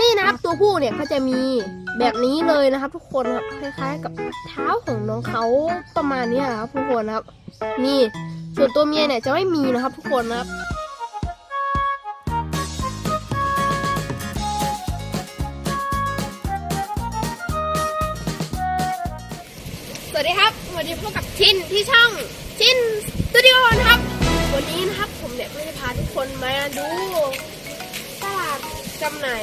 นี่นะครับตัวผู้เนี่ยเขาจะมีแบบนี้เลยนะครับ ทุกคนครับคล้ายๆ กับเท้าของน้องเขาประมาณนี้ยครับ ทุกคนครับ นี่ส่วนตัวเมียเนี่ยจะไม่มีนะครับ ทุกคนครับสวัสดีครับ วันนี้พบกับชินที่ช่องชินสตูดิโอนะครับ วันนี้นะครับผมเนี่ยก็จะพาทุกคนมาดู จำหน่าย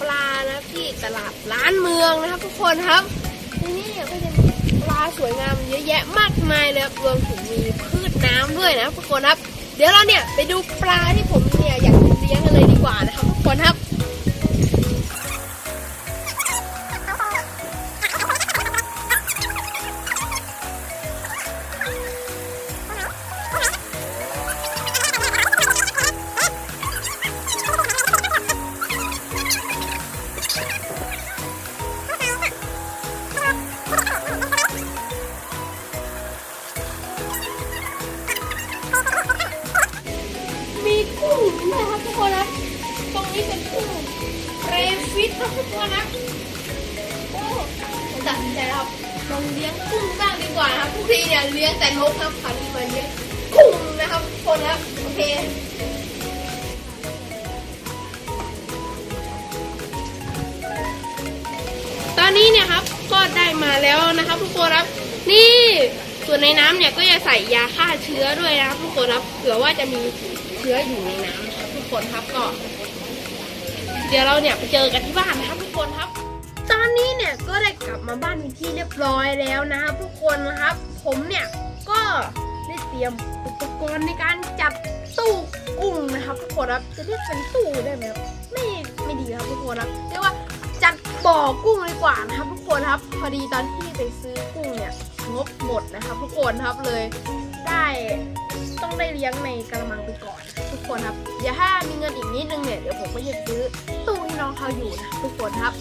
ปลานะที่ตลาดร้านเมืองนะครับ ทุกคนครับที่นี่เนี่ยก็จะมีปลาสวยงามเยอะแยะมากมายเลยครับรวมถึงมีพืชน้ำด้วยนะทุกคนครับ เดี๋ยวเราเนี่ยไปดูปลาที่ผมเนี่ยอยากเลี้ยงกันเลยดีกว่านะครับทุกคนครับ ฟิตทุกคนนะโอ้ตัดสินใจแล้วครับลองเลี้ยงกุ้งบ้างดีกว่านะครับทุกทีเนี่ยเลี้ยงแต่นกครับคราวนี้มาเลี้ยงกุ้งนะครับคนครับโอเคตอนนี้เนี่ยครับก็ได้มาแล้วนะครับ ทุกคนครับ นี่ส่วนในน้ำเนี่ยก็จะใส่ยาฆ่าเชื้อด้วยนะครับ ทุกคนครับเผื่อว่าจะมีเชื้ออยู่ในน้ำครับทุกคนครับก็ เดี๋ยวเราเนี่ยไปเจอกันที่บ้านนะครับทุกคนครับ ตอนนี้เนี่ยก็ได้กลับมาบ้านเป็นที่เรียบร้อยแล้วนะครับทุกคนนะครับ ผมเนี่ยก็ได้เตรียมอุปกรณ์ในการจัดตู้กุ้งนะครับทุกคนครับจะเรียกเป็นตู้ได้ไหมครับไม่ไม่ดีครับทุกคนครับเรียกว่าจัดบ่อกุ้งดีกว่านะครับทุกคนครับ พอดีตอนที่ไปซื้อกุ้งเนี่ยงบหมดนะครับ ทุกคนครับเลยได้ต้องได้เลี้ยงในกระมังไปก่อน ทุกคนครับเดี๋ยวถ้ามีเงินอีกนิดนึงเนี่ยเดี๋ยวผมก็จะซื้อ น้องเขาอยู่นะทุกคนครับ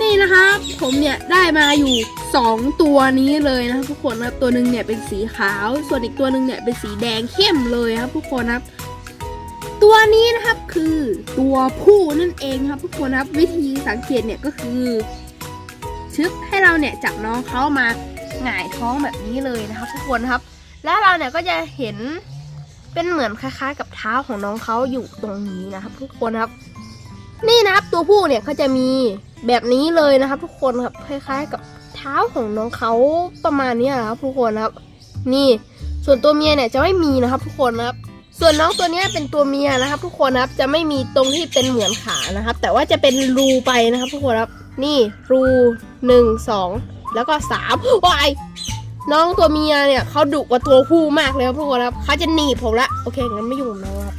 นี่นะครับผมเนี่ยได้มาอยู่ 2 ตัวนี้เลยนะครับทุกคนครับตัวหนึ่งเนี่ยเป็นสีขาว ส่วนอีกตัวหนึ่งเนี่ยเป็นสีแดงเข้มเลยครับ ทุกคนครับ ตัวนี้นะครับคือตัวผู้นั่นเองครับ ทุกคนครับวิธีสังเกตเนี่ยก็คือชึบให้เราเนี่ยจับน้องเขามาหงายท้องแบบนี้เลยนะครับ ทุกคนครับ แล้วเราเนี่ยก็จะเห็นเป็นเหมือนคล้ายๆ กับเท้าของน้องเขาอยู่ตรงนี้นะครับ ทุกคนครับ นี่นะครับตัวผู้เนี่ยเขาจะมีแบบนี้เลยนะครับ ทุกคนครับคล้าย ๆ กับเท้าของน้องเขาประมาณนี้ยครับ ทุกคนครับ นี่ ส่วนตัวเมียเนี่ยจะไม่มีนะครับ ทุกคนครับ ส่วนน้องตัวนี้เป็นตัวเมียนะครับ ทุกคนครับจะไม่มีตรงที่เป็นเหมือนขานะครับ แต่ว่าจะเป็นรูไปนะครับ ทุกคนครับ นี่รูหนึ่งสองแล้วก็สามวายน้องตัวเมียเนี่ยเขาดุกว่าตัวผู้มากเลยครับทุกคนครับเขาจะหนีบผมละโอเคงั้นไม่อยู่น้องแล้ว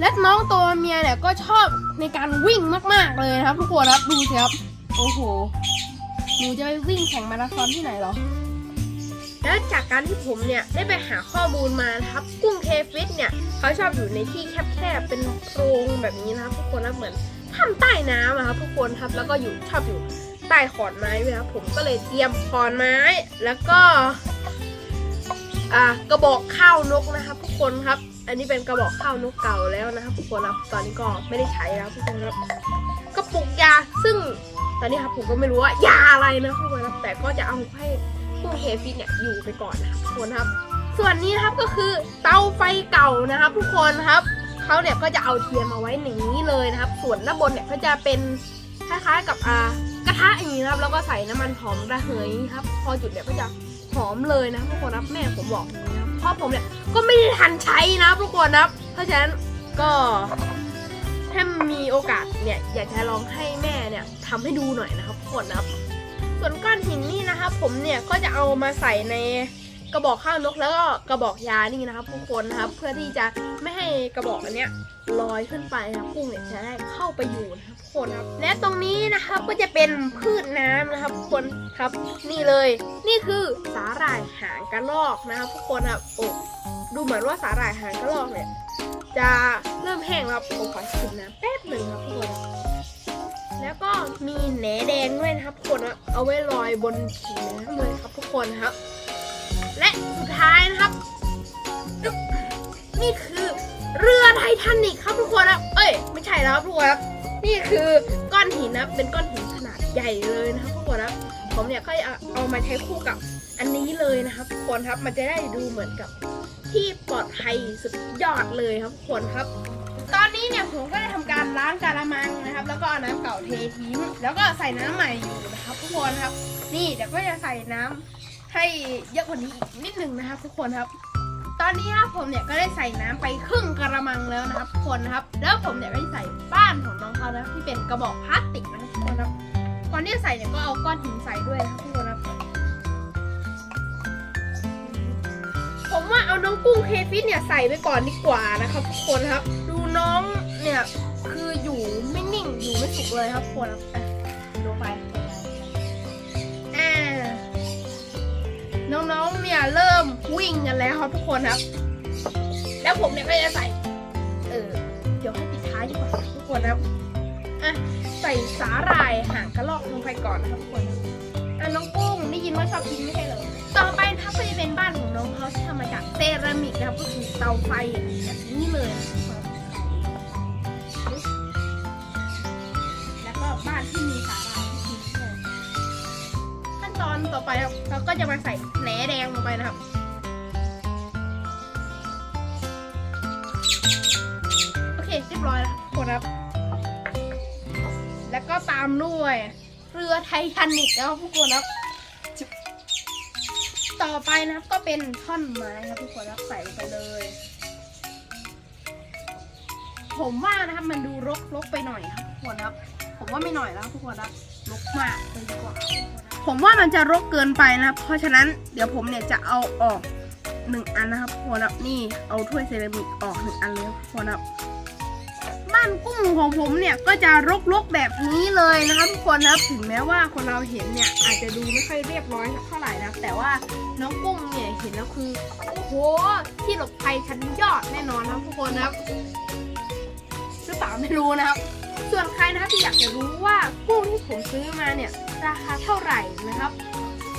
และน้องตัวเมียเนี่ยก็ชอบในการวิ่งมาก ๆเลยนะครับทุกคนครับดูสิครับโอ้โหหนูจะไปวิ่งแข่งมาราธอนที่ไหนหรอแล้วจากการที่ผมเนี่ยได้ไปหาข้อมูลมานะครับ กุ้งเคฟิตเนี่ยเขาชอบอยู่ในที่แคบๆเป็นโพรงแบบนี้นะครับทุกคนนะเหมือนถ้ำใต้น้ำอะครับทุกคนครับแล้วก็อยู่ชอบอยู่ใต้ขอนไม้ด้วยครับผมก็เลยเตรียมขอนไม้ แล้วก็อ่ากระบอกข้าวนกนะครับทุกคนครับ อันนี้เป็นกระบอกข้าวนกเก่าแล้วนะครับทุกคนครับตอนนี้ก็ไม่ได้ใช้แล้วทุกคนครับกระปุกยาซึ่งตอนนี้ครับผมก็ไม่รู้ว่ายาอะไรนะทุกคนครับแต่ก็จะเอาให้กุ้เคฟิตเนี่ยอยู่ไปก่อนนะครับทุกคนครับ ส่วนนี้นะครับก็คือเตาไฟเก่านะครับ ทุกคนครับเขาเนี่ยก็จะเอาเทียนมาไว้ในนี้เลยนะครับ ส่วนด้านบนเนี่ยก็จะเป็นคล้ายๆกับอ่ากระทะอย่างนี้นะครับ แล้วก็ใส่น้ำมันหอมระเหยครับ พอจุดเนี่ยก็จะหอมเลยนะทุกคนครับแม่ผมบอก พ่อผมเนี่ย ก็ไม่ได้ทันใช้นะทุกคนนับเพราะฉะนั้นก็ถ้ามีโอกาสเนี่ยอยากจะลองให้แม่เนี่ยทำให้ดูหน่อยนะครับทุกคนนะครับ ส่วนก้อนหินนี่นะครับ ผมเนี่ยก็จะเอามาใส่ใน กระบอกข้าวนกแล้วก็กระบอกยานี่นะครับทุกคนนะครับ เพื่อที่จะไม่ให้กระบอกอันเนี้ยลอยขึ้นไปนะครับกุ้งเนี่ยจะได้เข้าไปอยู่นะครับทุกคนครับ และตรงนี้นะครับก็จะเป็นพืชน้ำนะครับทุกคนครับ นี่เลย นี่คือสาหร่ายหางกระรอกนะครับทุกคนครับโอ้ดูเหมือนว่าสาหร่ายหางกระรอกเนี่ยจะเริ่มแห้งแล้วครับผมขอชิมน้ำแป๊บหนึ่งครับทุกคนแล้วก็มีแหนแดงด้วยนะครับทุกคนเอาไว้ลอยบนผิวน้ำเลยครับทุกคนครับ และสุดท้ายนะครับ นี่คือเรือไททานิกครับทุกคนครับ เอ้ย ไม่ใช่แล้วทุกคนครับ นี่คือก้อนหินนะเป็นก้อนหินขนาดใหญ่เลยนะครับทุกคนครับ ผมเนี่ยก็เอาเอามาใช้คู่กับอันนี้เลยนะครับทุกคนครับ มันจะได้ดูเหมือนกับที่ปลอดภัยสุดยอดเลยครับทุกคนครับ ตอนนี้เนี่ยผมก็ได้ทำการล้างกะละมังนะครับ แล้วก็เอาน้ำเก่าเททิ้งแล้วก็ใส่น้ำใหม่อยู่นะครับทุกคนครับ นี่เดี๋ยวก็จะใส่น้ำ ให้เยอะกว่านี้อีกนิดหนึ่งนะครับ ทุกคนครับ ตอนนี้ครับผมเนี่ยก็ได้ใส่น้ำไปครึ่งกระมังแล้วนะครับทุกคนนะครับ แล้วผมเนี่ยได้ใส่บ้านของน้องเขานะที่เป็นกระบอกพลาสติกนะครับทุกคนครับก่อนที่จะใส่เนี่ยก็เอาก้อนหินใส่ด้วยนะครับทุกคนครับผมว่าเอาน้องกุ้งเคฟิตเนี่ยใส่ไปก่อนดีกว่านะครับทุกคนครับ ดูน้องเนี่ยคืออยู่ไม่นิ่งอยู่ไม่สุขเลยครับทุกคนครับดูไป น้องๆ เนี่ยเริ่มวิ่งกันแล้วครับทุกคนครับ แล้วผมเนี่ยก็จะใส่ เออ เดี๋ยวให้ปิดท้ายดีกว่าทุกคนครับ อะ ใส่สาหร่ายหางกระรอกลงไปก่อนนะครับทุกคนครับอะน้องกุ้งได้ยินว่าชอบกินไม่ใช่เหรอ ต่อไปนะครับก็จะเป็นบ้านของน้องเขาที่ทำมาจากเซรามิกนะครับก็คือเตาไฟแบบนี้เลย อนต่อไปครับเราก็จะมาใส่แหนแดงลงไปนะครับโอเคเรียบร้อยแล้วครับทุกคนครับ แล้วก็ตามด้วยเรือไททานิกนะครับทุกคนครับต่อไปนะครับก็เป็นท่อนไม้ครับทุกคนครับใส่ลงไปเลย ผมว่านะครับมันดูรกรกไปหน่อยครับทุกคนครับ ผมว่าไม่หน่อยแล้วทุกคนครับรกมากเลยดีกว่า ผมว่ามันจะรกเกินไปนะครับ เพราะฉะนั้นเดี๋ยวผมเนี่ยจะเอาออกหนึ่งอันนะครับทุกคนครับนี่เอาถ้วยเซรามิกออกหนึ่งอันเลยครับทุกคนครับบ้านกุ้งของผมเนี่ยก็จะรกๆแบบนี้เลยนะครับทุกคนนะครับถึงแม้ว่าคนเราเห็นเนี่ยอาจจะดูไม่ค่อยเรียบร้อยเท่าไหร่นะแต่ว่าน้องกุ้งเนี่ยเห็นแล้วคือโอ้โหที่หลบภัยชั้นยอดแน่นอนนะครับทุกคนนะครับหรือเปล่าไม่รู้นะครับ ส่วนใครนะครับที่อยากจะรู้ว่ากุ้งที่ผมซื้อมาเนี่ยราคาเท่าไหร่นะครับ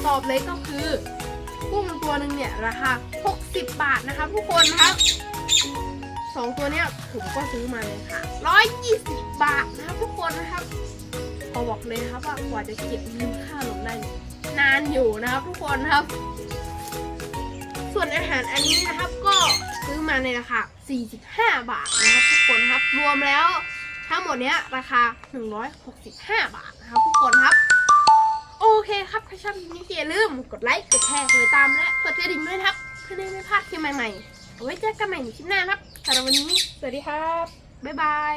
ตอบเลยก็คือกุ้งตัวหนึ่งเนี่ยราคา 60 บาทนะครับทุกคนนะครับสองตัวเนี้ยผมก็ซื้อมาเลยค่ะร้อยยี่สิบบาทนะครับทุกคนนะครับขอบอกเลยนะครับว่ากว่าจะเก็บเงินค่าลงได้นานอยู่นะครับทุกคนนะครับ ส่วนอาหารอันนี้นะครับก็ซื้อมาในราคา 45 บาทนะครับทุกคนครับ รวมแล้ว ทั้งหมดเนี้ยราคา 165 บาทนะครับทุกคนครับ โอเคครับใครชอบคลิปนี้อย่าลืมกดไลค์ กดแชร์ กดติดตามและกดกระดิ่งด้วยนะครับ เพื่อได้ไม่พลาดคลิปใหม่ๆ เอาไว้เจอกันใหม่ในคลิปหน้าครับสำหรับวันนี้ สวัสดีครับ บ๊ายบาย